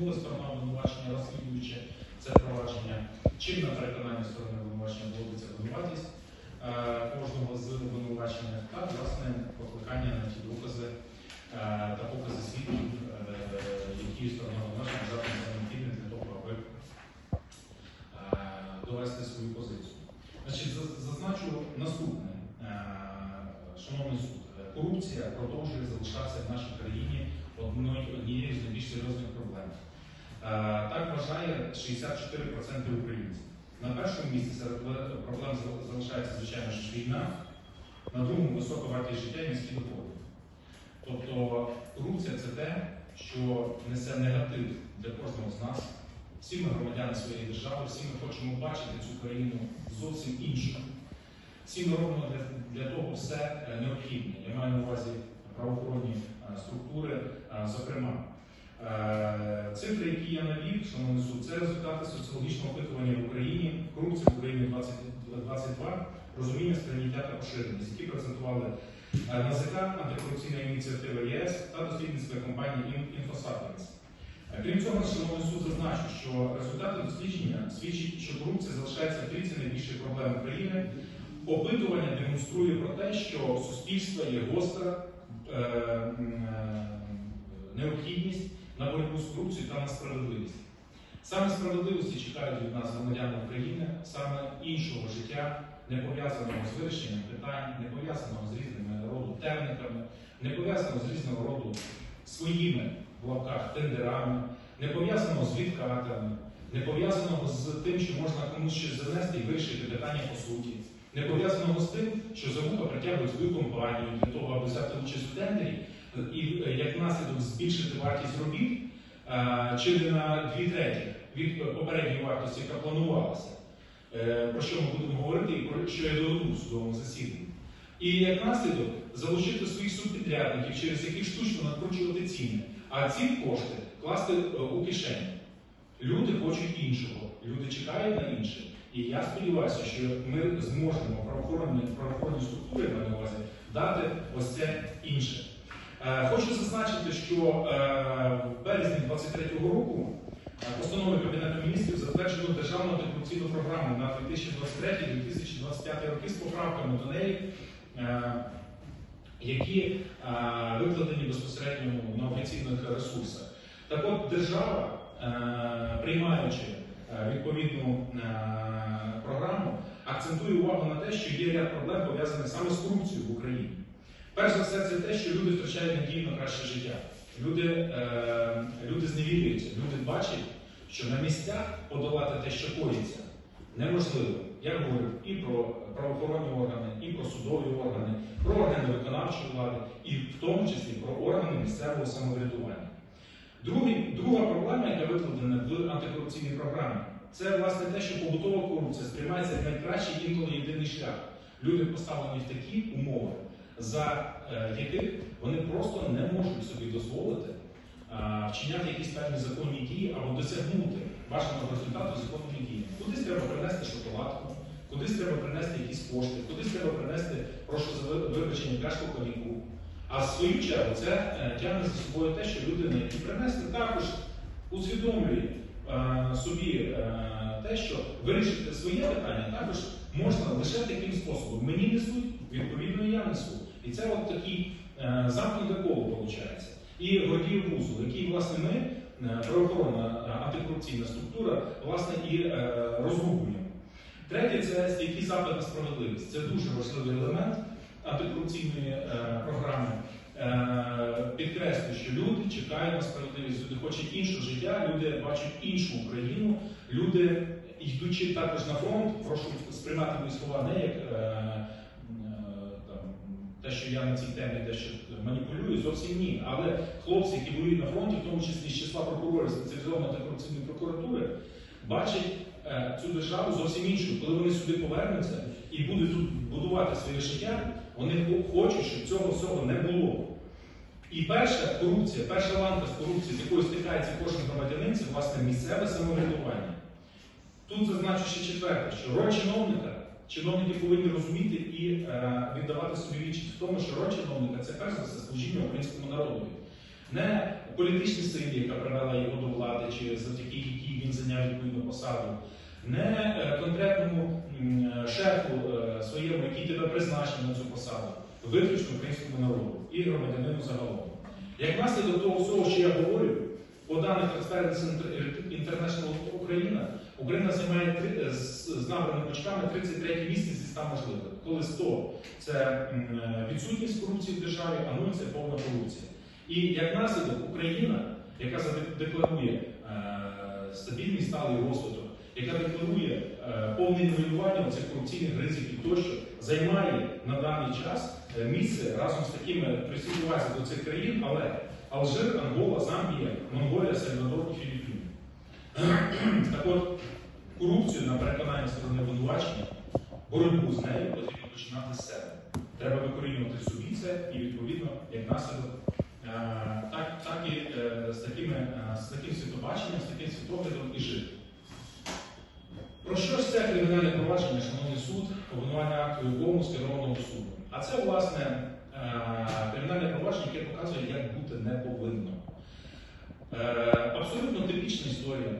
відмова сторона обвинувачення, розслідуючи це провадження, чим на переконання сторони обвинувачення доводиться винуватість е, кожного з обвинувачених та власне покликання на ті докази е, та покази свідків, е, які сторона обвинувачення завжди необхідні для того, аби довести свою позицію. Значить, зазначу наступне, шановний суд. Корупція продовжує залишатися в нашій країні однією з найбільш серйозних проблем. Е, Так вважає 64% українців. На першому місці серед проблем залишається, звичайно ж, війна, на другому висока вартість життя і низькі доходи. Тобто корупція це те, що несе негатив для кожного з нас. Всі ми громадяни своєї держави, всі ми хочемо бачити цю країну зовсім іншою. Всі ми робимо для, для того все е, необхідне. Я маю на увазі правоохоронні е, структури, е, зокрема. Е, Цифри, які я навів, шановний суд, це результати соціологічного опитування в Україні, корупція в Україні 2022, розуміння сприйняття та поширеність, які презентували НАЗК, антикорупційна ініціатива ЄС та дослідницька компанія «Інфосапіенс». Крім цього, шановний суд зазначу, що результати дослідження свідчать, що корупція залишається в трійці найбільших проблем України. Опитування демонструє про те, що у суспільства є гостра необхідність на боротьбу з корупцією та на справедливість. Саме справедливості чекають від нас громадяни України, саме іншого життя, не пов'язаного з вирішенням питань, не пов'язаного з різними роду терміками, не пов'язаного з різного роду своїми в лапках тендерами, не пов'язаного з відкатами, не пов'язаного з тим, що можна комусь щось занести і вирішити питання по суті, не пов'язаного з тим, що за вуха притягують свою компанію для того, аби взяти участь в тендері і е, як наслідок збільшити вартість робіт е, чи не на дві треті від попередньої вартості, яка планувалася. Е, Про що ми будемо говорити і про що я доведу в судовому засіданні. І як наслідок залучити своїх субпідрядників, через яких штучно накручувати ціни, а ці кошти класти е, у кишені. Люди хочуть іншого, люди чекають на інше. І я сподіваюся, що ми зможемо правоохоронні, правоохоронні структури на увазі дати ось це інше. Е, Хочу зазначити, що е, в березні 2023 року е, постановою Кабінету міністрів затверджено державну антикорупційну програму на 2023-2025 роки з поправками до неї, які викладені безпосередньо на офіційних ресурсах. Так от держава, приймаючи відповідну програму, акцентує увагу на те, що є ряд проблем пов'язаних саме з корупцією в Україні. Перш за все, це те, що люди втрачають надію на краще життя. Люди, е, люди зневірюються, люди бачать, що на місцях подолати те, що коїться, неможливо. Я говорю і про правоохоронні органи, і про судові органи, про органи виконавчої влади, і в тому числі про органи місцевого самоврядування. Другий, друга проблема, яка викладена в антикорупційній програмі, це власне те, що побутова корупція сприймається як найкращий інколи єдиний шлях. Люди поставлені в такі умови, за е, яких вони просто не можуть собі дозволити е, вчиняти якісь певні законні дії або досягнути бажаного результату законними діями. Кудись треба принести шоколадку, кудись треба принести якісь кошти, кудись треба принести, прошу за вибачення, пляшку коньяку. А в свою чергу це е, тягне за собою те, що людина, які принесли, також усвідомлює е, собі е, те, що вирішити своє питання також можна лише таким способом. Мені несуть, відповідно, я несу. І це от такий е, замкнуте коло виходить. І Гордіїв вузол, який, власне, ми, е, правоохоронна е, антикорупційна структура, власне, і е, розгублюємо. Третє це стійкий запит на справедливість. Це дуже важливий елемент антикорупційної е, програми. Підкреслюю, що люди чекають на справедливість, люди хочуть іншого життя, люди бачать іншу Україну, люди, йдучи також на фронт, прошу сприймати мої слова не як е, е, там, те, що я на цій темі дещо маніпулюю, зовсім ні. Але хлопці, які воюють на фронті, в тому числі з числа прокурорів спеціалізованої антикорупційної прокуратури, бачать е, цю державу зовсім іншою. Коли вони сюди повернуться і будуть тут будувати своє життя, вони хочуть, щоб цього всього не було. І перша корупція, перша ланка з корупції, з якою стикається кожен громадянин, це власне місцеве самоврядування. Тут зазначу ще четверте, що роль чиновника, чиновники повинні розуміти і е, віддавати собі відчість в тому, що роль чиновника це перш за все служіння українському народу. не політичній силі, яка привела його до влади, чи завдяки якій він зайняв відповідну посаду, не е, конкретному е, шефу е, своєму, який тебе призначив на цю посаду, виключно українському народу і громадянину загалом. Як наслідок того всього, що я говорю, по даних Transparency International Україна, Україна займає з, набраними очками 33 місце зі 100 можливих. Коли 100 це е, відсутність корупції в державі, а 0 це повна корупція. І як наслідок Україна, яка задекларує е, стабільний сталий розвиток, яка декларує е, повне нівелювання цих корупційних ризиків тощо, займає на даний час місце разом з такими при до цих країн, але Алжир, Ангола, Замбія, Монголія, Сальвадор і Філіппіни. Так от, корупцію на переконання сторони обвинувачення, боротьбу з нею потрібно починати з себе. Треба викорінювати собі це і відповідно, як наслідок, е, так, так і е, з, такими, е, з таким світобаченням, з таким світоглядом і жити. Про що ж це кримінальне провадження, шановний суд, обвинувальне акту якому скеровано до суду? А це, власне, е, кримінальне провадження, яке показує, як бути не повинно. Е, Абсолютно типічна історія.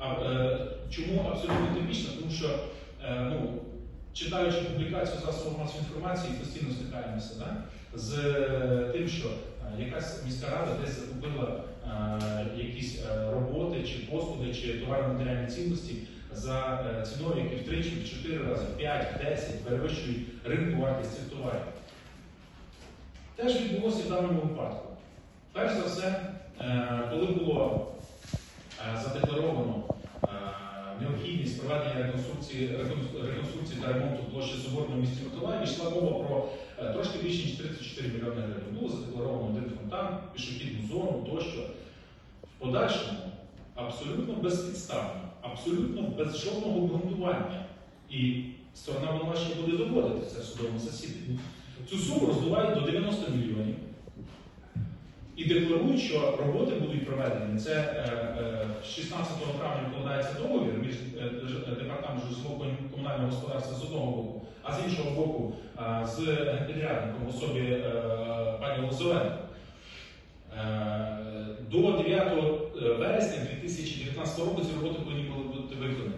Е, Чому абсолютно типічна? Тому що, ну, читаючи публікацію засобів масової інформації, постійно стикаємося да? з тим, що якась міська рада десь закупила якісь роботи, чи послуги, чи товарно-матеріальні цінності за е, ціною, які втричі, в 4 рази, в 5, 10 перевищують ринку вартість цих товарів. Теж відбулося в даному випадку. Перш за все, е, коли було е, задекларовано необхідність проведення реконструкції, реконструкції та ремонту площі Соборного в місті Миколаїв, йшла мова про трошки більше ніж 34 мільйони гривень. Було задекларовано один фонтан, пішохідну зону тощо. В подальшому абсолютно безпідставно, абсолютно без жодного обґрунтування. І сторона обвинувачення буде доводити це в судовому засіданні. Цю суму роздувають до 90 мільйонів і декларують, що роботи будуть проведені. Це е, е, 16 травня викладається договір між е, департаментом житлового комунального господарства з одного боку, а з іншого боку е, з підрядником особі е, пані Лозовенко. Е, До 9 вересня 2019 року ці роботи повинні були бути виконані.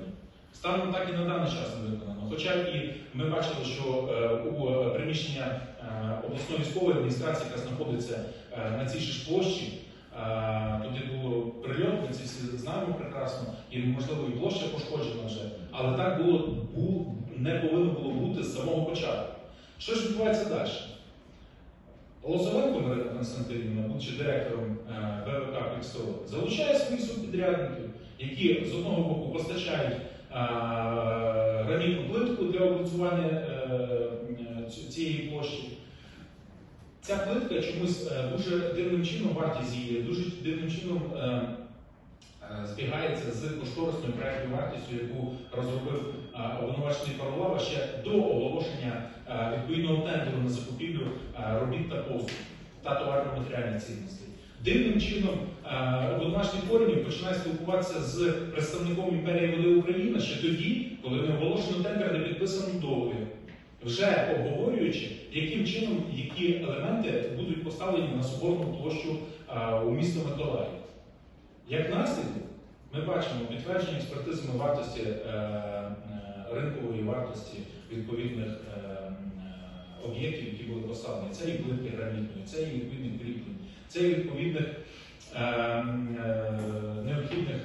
Станом так і на даний час не виконано. Хоча і ми бачили, що е, у приміщення е, обласної військової адміністрації, яка знаходиться е, на цій ж площі, е, туди було прильот, ми це всі знаємо прекрасно, і можливо і площа пошкоджена вже, але так було бу- не повинно було бути з самого початку. Що ж відбувається далі? Лозовенко Марина Константинівна, будучи директором е, ВВК «Пікстрой», залучає своїх субпідрядників, які з одного боку постачають е, гранітну плитку для облицювання е, е, ці- цієї площі. Ця плитка чомусь е, дуже дивним чином вартість її, дуже дивним чином е, е, збігається з кошторисною проектною вартістю, яку розробив е, обвинувачений Павлова ще до оголошення е, відповідного тендеру на закупівлю е, робіт та послуг та товарно-матеріальних цінностей. Дивним чином е, обвинувачений Коренів починає спілкуватися з представником імперії Води Україна ще тоді, коли не оголошено тендер, не підписано договір, вже обговорюючи, яким чином які елементи будуть поставлені на соборну площу е, у місто Миколаїв. Як наслідок, ми бачимо підтвердження експертизами вартості е, е, ринкової вартості відповідних е, об'єктів, які були поставлені. Це і плитки гранітної, це і відповідних кріплень, це і відповідних необхідних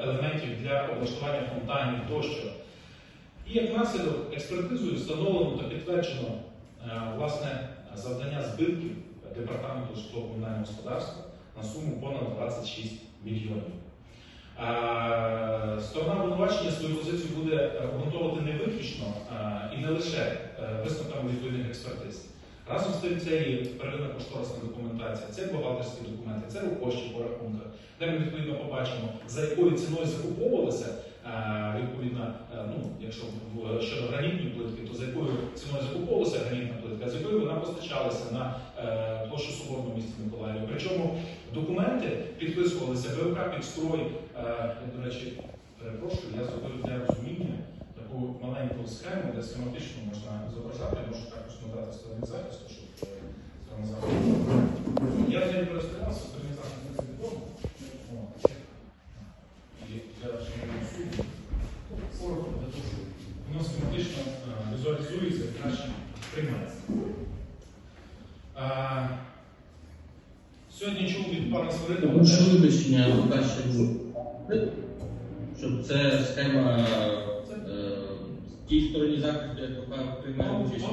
елементів для облаштування фонтанів тощо. І як наслідок експертизою встановлено та підтверджено власне завдання збитків департаменту житлово-комунального господарства на суму понад 26 мільйонів. Е, Сторона обвинувачення свою позицію буде обґрунтовувати не виключно е, і не лише е, висновками відповідних експертиз. Разом з тим, це і первинна кошторисна документація, це бухгалтерські документи, це робочі по рахунках, де ми відповідно побачимо, за якою ціною закуповувалися. Е, Відповідно, е, ну, якщо щодо гранітної плитки, то за якою ціною закуповувалася гранітна плитка, з якою вона постачалася на е, площу Соборного місті Миколаєва. Причому документи підписувалися ВВК «Підстрой». До речі, перепрошую, я зробив для розуміння таку маленьку схему, де схематично можна зображати, я можу також надати стороні захисту, щоб е, захисту. Я з нею користувався, стороні захисту стосується наших фінансів. Сьогодні чув від пана Свиридова. Прошу вибачення, по-перше, щоб це схема е, тій стороні захисту, яка приймає участь.